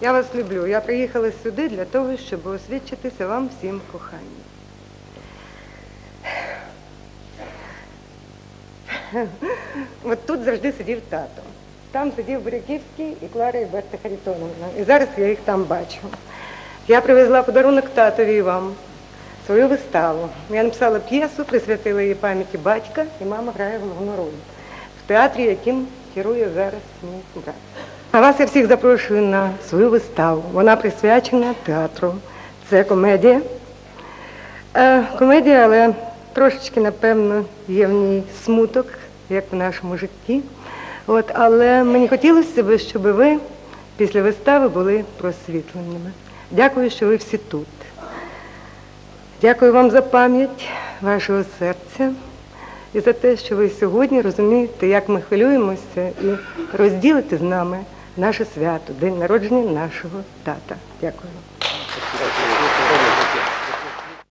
Я вас люблю. Я приїхала сюди для того, щоб освідчитися вам всім в коханні. От тут завжди сидів тато. Там сидів Буряківський і Клара і Берта Харитоновна. І зараз я їх там бачу. Я привезла подарунок татові і вам, свою виставу. Я написала п'єсу, присвятила її пам'яті батька, і мама грає головну роль в театрі, яким керує зараз мій брат. А вас я всіх запрошую на свою виставу. Вона присвячена театру. Це комедія. Е, комедія, але трошечки, напевно, є в ній смуток, як в нашому житті. От, але мені хотілося б, щоб ви після вистави були просвітленими. Дякую, що ви всі тут. Дякую вам за пам'ять вашого серця і за те, що ви сьогодні розумієте, як ми хвилюємося і розділите з нами наше свято, день народження нашого тата. Дякую.